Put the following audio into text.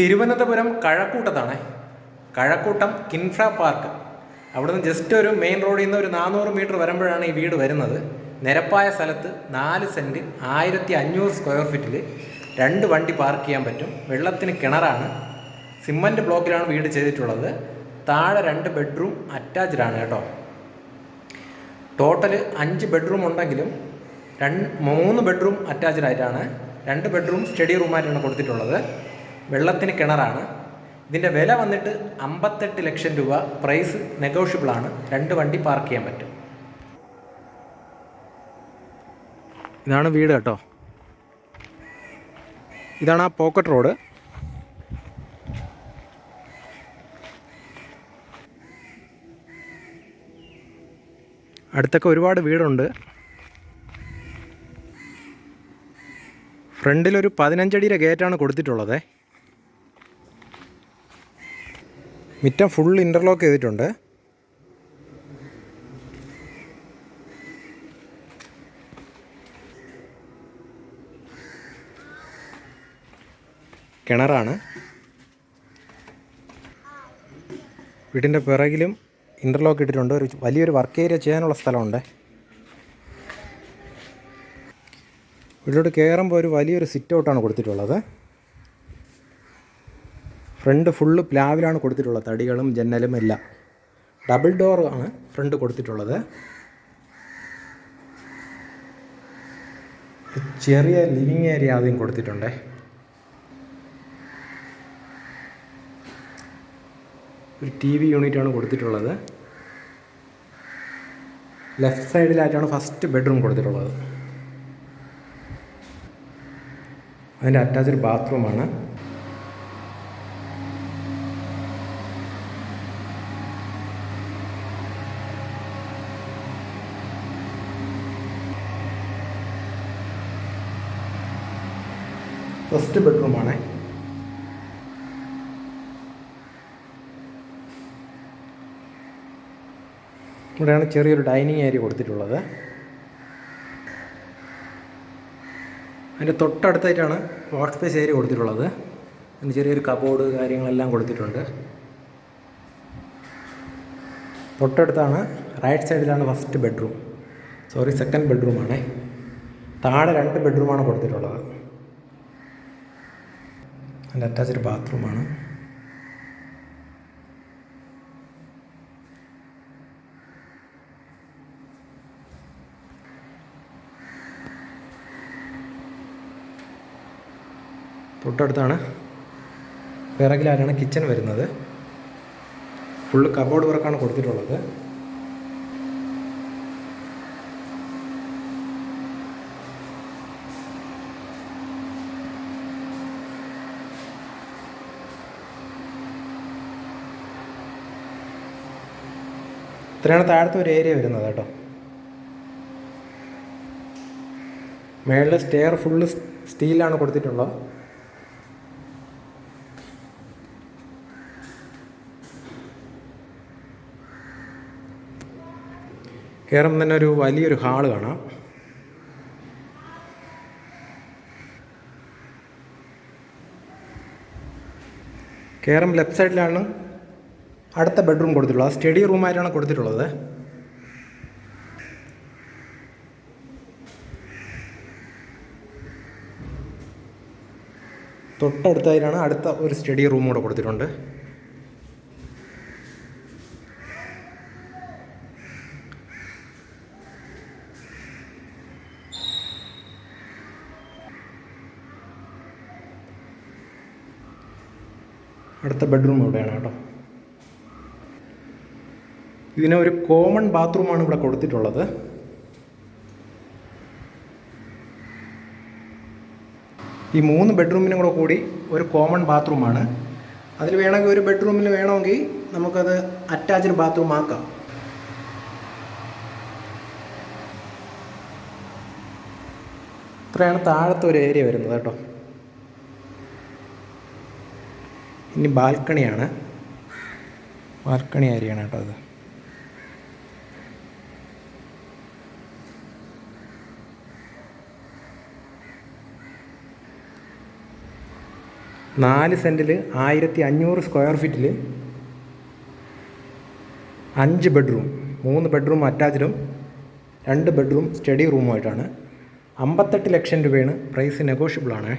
തിരുവനന്തപുരം കഴക്കൂട്ടത്താണ്. കഴക്കൂട്ടം കിൻഫ്ര പാർക്ക്. അവിടുന്ന് ജസ്റ്റ് ഒരു മെയിൻ റോഡിൽ നിന്ന് ഒരു നാനൂറ് മീറ്റർ വരുമ്പോഴാണ് ഈ വീട് വരുന്നത്. നിരപ്പായ സ്ഥലത്ത് നാല് സെന്റ് ആയിരത്തി അഞ്ഞൂറ് സ്ക്വയർ ഫീറ്റിൽ രണ്ട് വണ്ടി പാർക്ക് ചെയ്യാൻ പറ്റും. വെള്ളത്തിന് കിണറാണ്. സിമന്റ് ബ്ലോക്കിലാണ് വീട് ചെയ്തിട്ടുള്ളത്. താഴെ രണ്ട് ബെഡ്റൂം അറ്റാച്ച്ഡ് ആണ് കേട്ടോ. ടോട്ടൽ അഞ്ച് ബെഡ്റൂം ഉണ്ടെങ്കിലും രണ്ട് മൂന്ന് ബെഡ്റൂം അറ്റാച്ച്ഡ് ആയിട്ടാണ്. രണ്ട് ബെഡ്റൂം സ്റ്റഡി റൂമായിട്ടാണ് കൊടുത്തിട്ടുള്ളത്. വെള്ളത്തിന് കിണറാണ്. ഇതിന്റെ വില വന്നിട്ട് അമ്പത്തെട്ട് ലക്ഷം രൂപ. പ്രൈസ് നെഗോഷ്യബിൾ ആണ്. രണ്ട് വണ്ടി പാർക്ക് ചെയ്യാൻ പറ്റും. ഇതാണ് വീട് കേട്ടോ. ഇതാണ് ആ പോക്കറ്റ് റോഡ് അടുത്തൊക്കെ ഒരുപാട് വീടുണ്ട്. ഫ്രണ്ടിലൊരു പതിനഞ്ചടിയുടെ ഗേറ്റാണ് കൊടുത്തിട്ടുള്ളത്. മിറ്റം ഫുൾ ഇന്റർലോക്ക് ചെയ്തിട്ടുണ്ട്. കിണറാണ്. വീടിന്റെ പിറകിലും ഇന്റർലോക്ക് ഇട്ടിട്ടുണ്ട്. ഒരു വലിയൊരു വർക്ക് ഏരിയ ചെയ്യാനുള്ള സ്ഥലമുണ്ട്. വീട്ടിലോട്ട് കയറുമ്പോൾ ഒരു വലിയൊരു സിറ്റ് ഔട്ടാണ് കൊടുത്തിട്ടുള്ളത്. ഫ്രണ്ട് ഫുള്ള് പ്ലാവിലാണ് കൊടുത്തിട്ടുള്ളത്. തടികളും ജന്നലും എല്ലാം. ഡബിൾ ഡോർ ആണ് ഫ്രണ്ട് കൊടുത്തിട്ടുള്ളത്. ചെറിയ ലിവിങ് ഏരിയ ആദ്യം കൊടുത്തിട്ടുണ്ട്. ഒരു ടി വി യൂണിറ്റാണ് കൊടുത്തിട്ടുള്ളത്. ലെഫ്റ്റ് സൈഡിലായിട്ടാണ് ഫസ്റ്റ് ബെഡ്റൂം കൊടുത്തിട്ടുള്ളത്. അതിന്റെ അറ്റാച്ച്ഡ് ബാത്റൂമാണ് ഫസ്റ്റ് ബെഡ്റൂമാണ്. ഇവിടെയാണ് ചെറിയൊരു ഡൈനിങ് ഏരിയ കൊടുത്തിട്ടുള്ളത്. അതിന്റെ തൊട്ടടുത്തായിട്ടാണ് വാക്ക് സ്പേസ് ഏരിയ കൊടുത്തിട്ടുള്ളത്. അതിന് ചെറിയൊരു കബോർഡ് കാര്യങ്ങളെല്ലാം കൊടുത്തിട്ടുണ്ട്. തൊട്ടടുത്താണ് റൈറ്റ് സൈഡിലാണ് ഫസ്റ്റ് ബെഡ്റൂം സോറി സെക്കൻഡ് ബെഡ്റൂമാണ് താഴെ രണ്ട് ബെഡ്റൂമാണ് കൊടുത്തിട്ടുള്ളത്. അതിന്റെ അറ്റാച്ച്ഡ് ബാത്റൂമാണ് തൊട്ടടുത്താണ്. പിറകിലായിട്ടാണ് കിച്ചൺ വരുന്നത്. ഫുള്ള് കബോർഡ് വർക്കാണ് കൊടുത്തിട്ടുള്ളത്. ഇത്രയാണ് താഴത്തെ ഒരു ഏരിയ വരുന്നത് കേട്ടോ. മേളിൽ സ്റ്റെയർ ഫുള്ള് സ്റ്റീലാണ് കൊടുത്തിട്ടുള്ളത്. കയറുമ്പോൾ തന്നെ ഒരു വലിയൊരു ഹാൾ കാണാം. കയറും ലെഫ്റ്റ് സൈഡിലാണ് അടുത്ത ബെഡ്റൂം കൊടുത്തിട്ടുള്ളത്. സ്റ്റഡി റൂമായിട്ടാണ് കൊടുത്തിട്ടുള്ളത്. തൊട്ടടുത്തായിട്ടാണ് അടുത്ത ഒരു സ്റ്റഡി റൂം കൂടെ കൊടുത്തിട്ടുണ്ട്. അടുത്ത ബെഡ്റൂം ഇവിടെയാണ് കേട്ടോ. ഇതിന് ഒരു കോമൺ ബാത്റൂമാണ് ഇവിടെ കൊടുത്തിട്ടുള്ളത്. ഈ മൂന്ന് ബെഡ്റൂമിനും കൂടെ കൂടി ഒരു കോമൺ ബാത്റൂമാണ്. അതിൽ വേണമെങ്കിൽ ഒരു ബെഡ്റൂമിൽ വേണമെങ്കിൽ നമുക്കത് അറ്റാച്ച്ഡ് ബാത്റൂം ആക്കാം. ഇത്രയാണ് താഴത്തെ ഒരു ഏരിയ വരുന്നത് കേട്ടോ. ഇനി ബാൽക്കണിയാണ്. ബാൽക്കണി ഏരിയയാണ് കേട്ടോ അത്. നാല് സെന്റിൽ ആയിരത്തി അഞ്ഞൂറ് സ്ക്വയർ ഫീറ്റിൽ അഞ്ച് ബെഡ്റൂം മൂന്ന് ബെഡ്റൂം അറ്റാച്ച്ഡും രണ്ട് ബെഡ്റൂം സ്റ്റഡി റൂമുമായിട്ടാണ്. അമ്പത്തെട്ട് ലക്ഷം രൂപയാണ് പ്രൈസ് നെഗോഷ്യബിൾ ആണ്